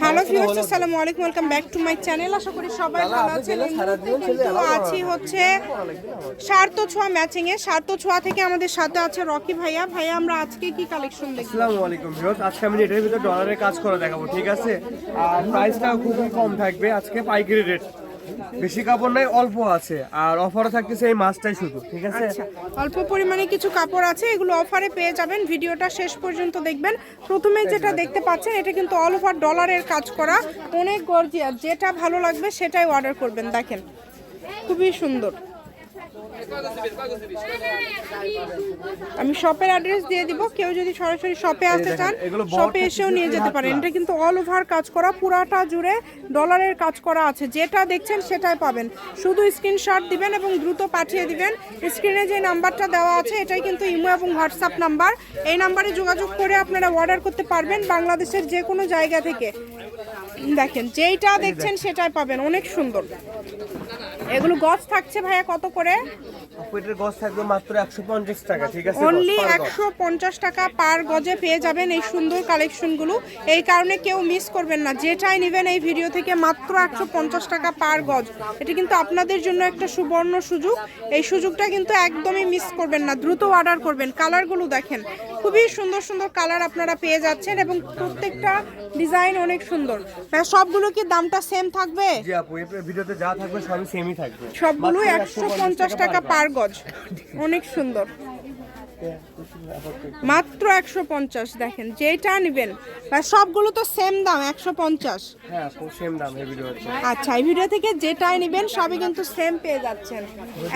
Hello viewers আসসালামু আলাইকুম welcome back to my channel আশা করি সবাই ভালো আছেন। কিন্তু আছি হচ্ছে সার্থ ছোঁয়া ম্যাচিং এ সার্থ ছোঁয়া থেকে আমাদের সাথে আছে রকি ভাইয়া। ভাইয়া আমরা আজকে কি কালেকশন দেখব? আসসালামু আলাইকুম ভিউয়ার্স আজকে আমি এটার ভিতরে ডলারে কাজ করে দেখাবো ঠিক আছে? আর প্রাইসটা খুবই কম থাকবে। আজকে পাইকারি রেট বেশি কাপড় নাই, অল্প আছে। আর অফারও থাকতেছে এই মাছটাই শুধু, ঠিক আছে? আচ্ছা অল্প পরিমাণে কিছু কাপড় আছে, এগুলো অফারে পেয়ে যাবেন। ভিডিওটা শেষ পর্যন্ত দেখবেন। প্রথমে যেটা দেখতে পাচ্ছেন, এটা কিন্তু অল ওভার ডলারের কাজ করা, অনেক গর্জিয়াস যেটা ভালো লাগবে সেটাই অর্ডার করবেন, দেখেন। খুবই সুন্দর। আমি শপের অ্যাড্রেস দিয়ে দিব। কেউ যদি সরাসরি শপে আসতে চান শপে এসেও নিয়ে যেতে পারেন। এটা কিন্তু অল ওভার কাজ করা পুরাটা জুড়ে ডলারের কাজ করা আছে। যেটা দেখছেন সেটাই পাবেন। শুধু স্ক্রিনশট দিবেন এবং দ্রুত পাঠিয়ে দিবেন। স্ক্রিনে যে নাম্বারটা দেওয়া আছে এটাই কিন্তু ইমো এবং হোয়াটসঅ্যাপ নাম্বার। এই নাম্বারে যোগাযোগ করে আপনারা অর্ডার করতে পারবেন বাংলাদেশের যে কোনো জায়গা থেকে। দেখেন যেইটা দেখছেন সেটাই পাবেন অনেক সুন্দর। এগুলো গছ থাকছে ভাইয়া কত করে? গজ থাকবে মাত্র টাকা ঠিক আছে অনলি পার গজে পেয়ে যাবেন এই সুন্দর কালেকশনগুলো এই কারণে কেউ মিস করবেন না যেটাই নেবেন এই ভিডিও থেকে মাত্র একশো পঞ্চাশ টাকা পার গজ। এটা কিন্তু আপনাদের জন্য একটা সুবর্ণ সুযোগ। এই সুযোগটা কিন্তু একদমই মিস করবেন না দ্রুত অর্ডার করবেন। কালারগুলো দেখেন খুবই সুন্দর সুন্দর কালার আপনারা পেয়ে যাচ্ছেন এবং প্রত্যেকটা ডিজাইন অনেক সুন্দর। সবগুলো কি দামটা সেম থাকবে? জি আপু এই ভিডিওতে যা থাকবে সবই সেমই থাকবে। সবগুলো একশো পঞ্চাশ টাকা পার গজ। অনেক সুন্দর। মাত্র একশো পঞ্চাশ দেখেন যেটা নেবেন। সবগুলো তো সেম দাম একশো পঞ্চাশ। হ্যাঁ আচ্ছা এই ভিডিও থেকে যেটাই নেবেন সবই কিন্তু সেম পেয়ে যাচ্ছেন।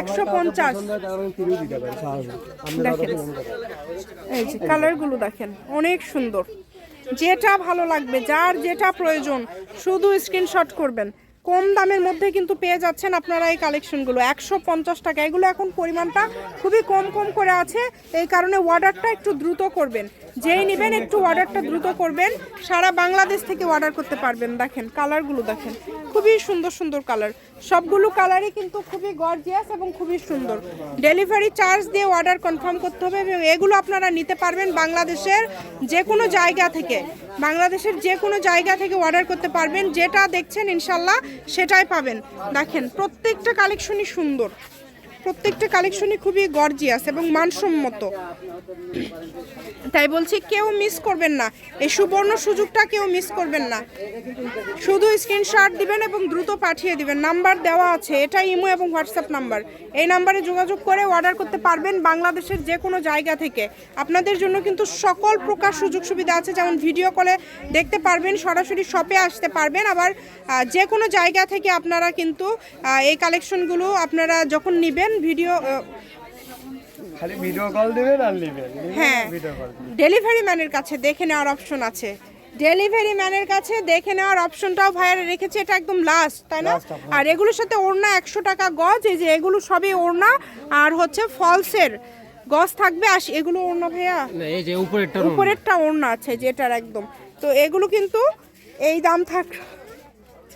একশো পঞ্চাশ। দেখেন এই যে কালারগুলো দেখেন অনেক সুন্দর। যেটা ভালো লাগবে যার যেটা প্রয়োজন শুধু স্ক্রিনশট করবেন। কম দামের মধ্যে কিন্তু পেয়ে যাচ্ছেন আপনারা এই কালেকশনগুলো একশো পঞ্চাশ টাকা। এগুলো এখন পরিমাণটা খুবই কম কম করে আছে। এই কারণে অর্ডারটা একটু দ্রুত করবেন। যেই নেবেন একটু অর্ডারটা দ্রুত করবেন। সারা বাংলাদেশ থেকে অর্ডার করতে পারবেন। দেখেন কালারগুলো দেখেন। খুবই সুন্দর সুন্দর কালার সবগুলো কালারই কিন্তু খুবই গর্জিয়াস এবং খুবই সুন্দর। ডেলিভারি চার্জ দিয়ে অর্ডার কনফার্ম করতে হবে এবং এগুলো আপনারা নিতে পারবেন বাংলাদেশের যে কোনো জায়গা থেকে। বাংলাদেশের যে কোনো জায়গা থেকে অর্ডার করতে পারবেন। যেটা দেখছেন, ইনশাল্লাহ সেটাই পাবেন। দেখেন প্রত্যেকটা কালেকশনই সুন্দর। প্রত্যেকটা কালেকশনই খুবই গর্জিয়াস এবং মানসম্মত। তাই বলছি, কেউ মিস করবেন না। এই সুবর্ণ সুযোগটা কেউ মিস করবেন না। শুধু স্ক্রিনশট দিবেন এবং দ্রুত পাঠিয়ে দিবেন। নাম্বার দেওয়া আছে, এটা ইমো এবং হোয়াটসঅ্যাপ নাম্বার। এই নাম্বারে যোগাযোগ করে অর্ডার করতে পারবেন বাংলাদেশের যে কোনো জায়গা থেকে। আপনাদের জন্য কিন্তু সকল প্রকার সুযোগ সুবিধা আছে। যেমন ভিডিও কলে দেখতে পারবেন, সরাসরি শপে আসতে পারবেন। আবার যে কোনো জায়গা থেকে আপনারা কিন্তু এই কালেকশনগুলো আপনারা যখন নেবেন ভিডিও খালি ভিডিও কল দিবেন আর নেবেন। হ্যাঁ ডেলিভারি ম্যানের কাছে দেখে নেওয়ার অপশন আছে। ডেলিভারি ম্যানের কাছে দেখে নেওয়ার অপশনটাও ভাইয়ারা রেখেছে এটা একদম লাস্ট তাই না? আর এগুলোর সাথে ওড়না একশো টাকা গজ এই যে এগুলো সবই ওড়না আর হচ্ছে ফলসের গজ থাকবে আস এগুলো ওড়না ভাইয়া? না এই যে উপরেরটা উপরেরটা ওড়না আছে যেটার একদম। তো এগুলো কিন্তু এই দাম থাক